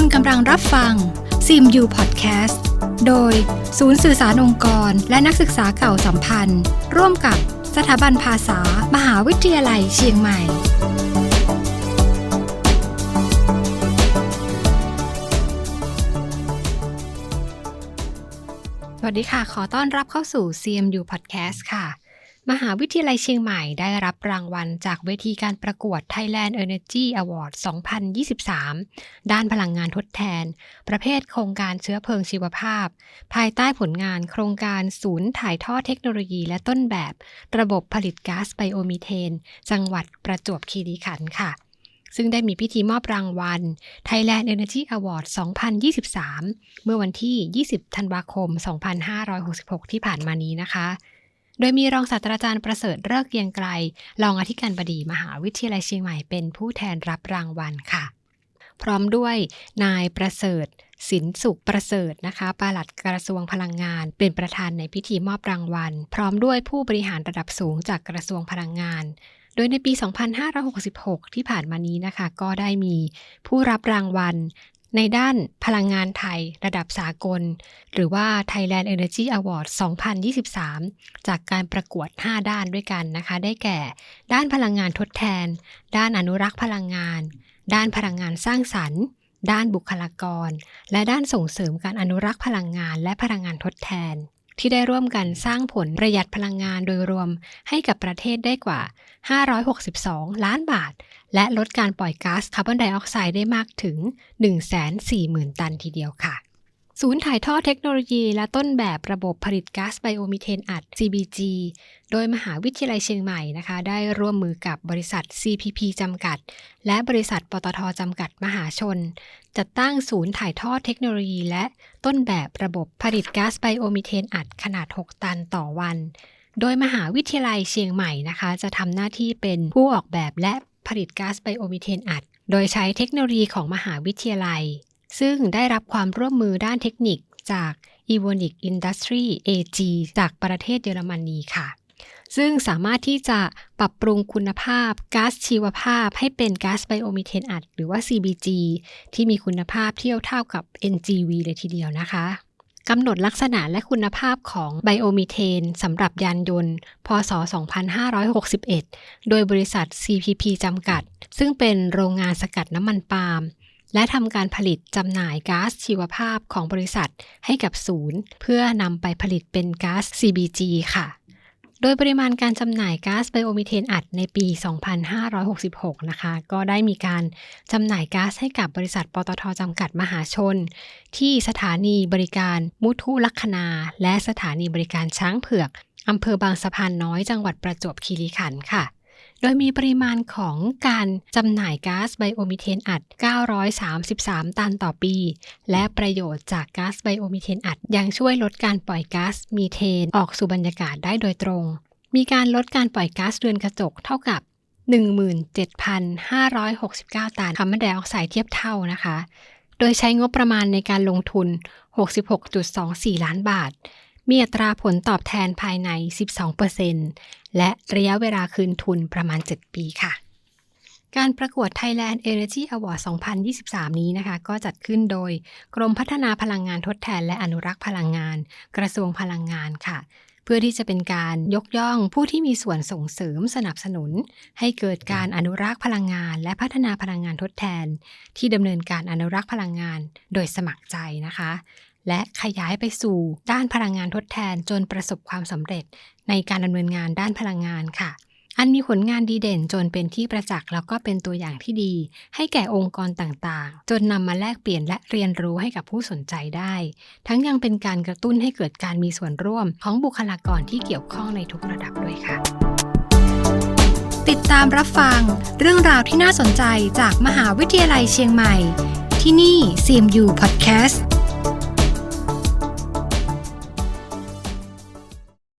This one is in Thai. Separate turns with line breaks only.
คุณกำลังรับฟังซิมยูพอดแคสต์โดยศูนย์สื่อสารองค์กร และนักศึกษาเก่าสัมพันธ์ ร่วมกับสถาบันภาษา มหาวิทยาลัยเชียงใหม่ สวัสดีค่ะ ขอต้อนรับเข้าสู่ CMU Podcast ค่ะ มหาวิทยาลัยเชียงใหม่ได้รับรางวัลจากเวทีการประกวด Thailand Energy Award 2023 ด้านพลังงานทดแทน ประเภทโครงการเชื้อเพลิงชีวภาพ ภายใต้ผลงานโครงการศูนย์ถ่ายทอดเทคโนโลยีและต้นแบบ ระบบผลิตก๊าซไบโอมีเทน จังหวัดประจวบคีรีขันธ์ค่ะซึ่งได้มีพิธีมอบรางวัล Thailand Energy Award 2023 เมื่อวันที่ 20 ธันวาคม 2566 ที่ผ่านมานี้นะคะ โดยมีรองศาสตราจารย์ประเสริฐเลิกเกียงไกรรองอธิการบดีมหาวิทยาลัยเชียงใหม่เป็นผู้แทนรับรางวัลค่ะ พร้อมด้วยนายประเสริฐสินสุขประเสริฐนะคะปลัดกระทรวงพลังงาน เป็นประธานในพิธีมอบรางวัล พร้อมด้วยผู้บริหารระดับสูงจากกระทรวงพลังงาน โดยในปี 2566 ที่ผ่านมานี้นะคะ ก็ได้มีผู้รับรางวัล ในด้านพลังงานไทยระดับสากล หรือว่า Thailand Energy Award 2023 จากการประกวด 5 ด้านด้วยกันนะคะ ได้แก่ ด้านพลังงานทดแทน ด้านอนุรักษ์พลังงาน ด้านพลังงานสร้างสรรค์ ด้านบุคลากร และด้านส่งเสริมการอนุรักษ์พลังงานและพลังงานทดแทน ที่ได้ร่วมกันสร้างผลประหยัดพลังงานโดยรวมให้กับประเทศได้กว่า 562 ล้านบาท และลดการปล่อยก๊าซคาร์บอนไดออกไซด์ได้มากถึง 140,000 ตันทีเดียวค่ะ ศูนย์ถ่ายทอดเทคโนโลยี และต้นแบบระบบผลิตก๊าซไบโอมีเทนอัด CBG โดยมหาวิทยาลัยเชียงใหม่นะคะ ได้ร่วมมือกับบริษัท CPP จำกัด และบริษัทปตทจำกัดมหาชน จัดตั้งศูนย์ถ่ายทอดเทคโนโลยี และต้นแบบระบบผลิตก๊าซไบโอมีเทนอัดขนาด 6 ตันต่อวัน โดยมหาวิทยาลัยเชียงใหม่นะคะ จะทำหน้าที่เป็นผู้ออกแบบและผลิตก๊าซไบโอมีเทนอัด โดยใช้เทคโนโลยีของมหาวิทยาลัย ซึ่งได้รับความร่วมมือด้านเทคนิคจาก e v o n i c Industry AG จากประเทศเยอรมนีค่ะ ซึ่งสามารถที่จะปรับปรุงคุณภาพก๊าซชีวภาพ ให้เป็นก๊าซไบโอมีเทนอัดหรือว่า CBG ที่มีคุณภาพเทียบเท่ากับ NGV เลยทีเดียวนะคะกำหนดลักษณะและคุณภาพของไบโอมีเทนสำหรับยานยนต์ พศ 2561 โดยบริษัท CPP จำกัด ซึ่งเป็นโรงงานสกัดน้ำมันปาล์ม และทำการผลิตจำหน่ายก๊าซชีวภาพของบริษัทให้กับศูนย์ เพื่อนำไปผลิตเป็นก๊าซ CBG ค่ะ โดยปริมาณการจำหน่ายก๊าซไบโอมีเทนอัดในปี 2566 นะคะ ก็ได้มีการจำหน่ายก๊าซให้กับบริษัทปตทจำกัดมหาชน ที่สถานีบริการมุทุลักษณาและสถานีบริการช้างเผือกอำเภอบางสะพานน้อยจังหวัดประจวบคีรีขันธ์ค่ะ โดยมีปริมาณของการจำหน่ายก๊าซไบโอมีเทนอัด 933 ตันต่อปี และประโยชน์จากก๊าซไบโอมีเทนอัด ยังช่วยลดการปล่อยก๊าซมีเทนออกสู่บรรยากาศได้โดยตรง มีการลดการปล่อยก๊าซเรือนกระจกเท่ากับ17,569 ตันคาร์บอนไดออกไซด์เทียบเท่านะคะ โดยใช้งบประมาณในการลงทุน 66.24 ล้านบาท มีอัตราผลตอบแทนภายใน 12%และระยะเวลาคืนทุนประมาณ 7 ปีค่ะ การประกวด Thailand Energy Award 2023 นี้นะคะ ก็จัดขึ้นโดยกรมพัฒนาพลังงานทดแทน และอนุรักษ์พลังงาน กระทรวงพลังงานค่ะเพื่อที่จะเป็นการยกย่องผู้ที่มีส่วนส่งเสริมสนับสนุน ให้เกิดการอนุรักษ์พลังงาน และพัฒนาพลังงานทดแทน ที่ดำเนินการอนุรักษ์พลังงานโดยสมัครใจนะคะ และขยายไปสู่ด้านพลังงานทดแทนจนประสบความสำเร็จ ในการดำเนินงานด้านพลังงานค่ะ อันมีผลงานดีเด่นจนเป็นที่ประจักษ์แล้วก็เป็นตัวอย่างที่ดี ให้แก่องค์กรต่างๆ จนนำมาแลกเปลี่ยนและเรียนรู้ให้กับผู้สนใจได้ ทั้งยังเป็นการกระตุ้นให้เกิดการมีส่วนร่วมของบุคลากรที่เกี่ยวข้องในทุกระดับด้วยค่ะ ติดตามรับฟัง เรื่องราวที่น่าสนใจจากมหาวิทยาลัยเชียงใหม่ ที่นี่ CMU Podcast